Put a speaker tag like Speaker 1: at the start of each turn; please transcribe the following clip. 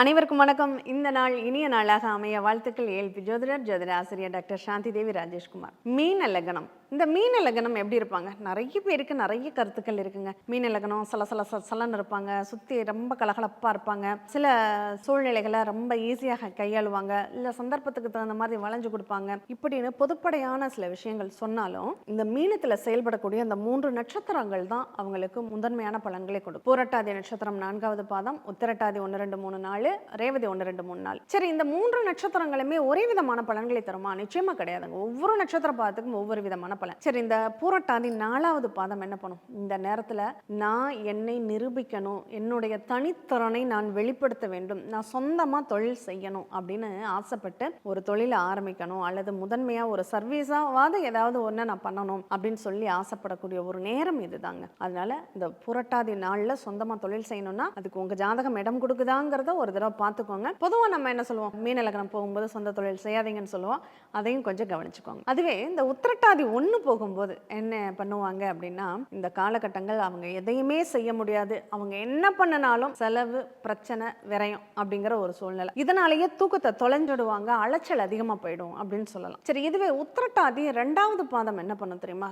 Speaker 1: அனைவருக்கும் வணக்கம். இந்த நாள் இனிய நாளாக அமைய வாழ்த்துக்கள். ஏல்பி ஜோதிடர் ஜோதிட ஆசிரியர் டாக்டர் சாந்தி தேவி ராஜேஷ்குமார். மீன லக்னம். இந்த மீன லக்னம் எப்படி இருப்பாங்க? நிறைய பேருக்கு நிறைய கருத்துக்கள் இருக்குங்க. மீன லக்னம் சல சல சலன்னு இருப்பாங்க. சுற்றி ரொம்ப கலகலப்பாக இருப்பாங்க. சில சூழ்நிலைகளை ரொம்ப ஈஸியாக கையாளுவாங்க. இல்லை சந்தர்ப்பத்துக்கு தகுந்த மாதிரி வளைஞ்சு கொடுப்பாங்க. இப்படின்னு பொதுப்படையான சில விஷயங்கள் சொன்னாலும் இந்த மீனத்தில் செயல்படக்கூடிய அந்த மூன்று நட்சத்திரங்கள் தான் அவங்களுக்கு முதன்மையான பலன்களை கொடுக்கும். பூரட்டாதி நட்சத்திரம் நான்காவது பாதம் உத்திரட்டாதி ஒன்று ரெண்டு மூணு நாள் ரேவதி ஒன்று ரெண்டு மூணு நாள் சரி இந்த மூன்று நட்சத்திரங்களுமே ஒரே விதமான பலன்களை தருமா? நிச்சயமா கிடையாதுங்க. ஒவ்வொரு நட்சத்திர பாதத்துக்கும் ஒவ்வொரு விதமான பலன் சரி இந்த பூரட்டாதி நாலாவது பாதம் என்ன பண்ணும்? இந்த நேரத்தில் நான் என்னை நிரூபிக்கணும் என்னுடைய தனித்திறனை நான் வெளிப்படுத்த வேண்டும் நான் சொந்தமாக தொழில் செய்யணும் அப்படின்னு ஆசைப்பட்டு ஒரு தொழிலை ஆரம்பிக்கணும் அல்லது முதன்மையாக ஒரு சர்வீஸாவது ஏதாவது ஒன்று நான் பண்ணணும் அப்படின்னு சொல்லி ஆசைப்படக்கூடிய ஒரு நேரம் இதுதாங்க. அதனால இந்த புரட்டாதி நாளில் சொந்தமாக தொழில் செய்யணும்னா அதுக்கு உங்கள் ஜாதகம் இடம் கொடுக்குதாங்கிறத ஒரு தடவை பார்த்துக்கோங்க. பொதுவாக நம்ம என்ன சொல்லுவோம்? மீன போகும்போது சொந்த தொழில் செய்யாதீங்கன்னு சொல்லுவோம். அதையும் கொஞ்சம் கவனிச்சுக்கோங்க. அதுவே இந்த உத்திரட்டாதி ஒன்று ஒன்று போகும்போது என்ன பண்ணுவாங்க அப்படின்னா இந்த காலகட்டங்கள் அவங்க எதையுமே செய்ய முடியாது. அவங்க என்ன பண்ணினாலும் செலவு பிரச்சனை விரயம் அப்படிங்கிற ஒரு சூழ்நிலை. இதனாலேயே தூக்கத்தை தொலைஞ்சிடுவாங்க அலைச்சல் அதிகமாக போயிடும் அப்படின்னு சொல்லலாம். சரி இதுவே உத்திரட்டாதி ரெண்டாவது பாதம் என்ன பண்ணும் தெரியுமா?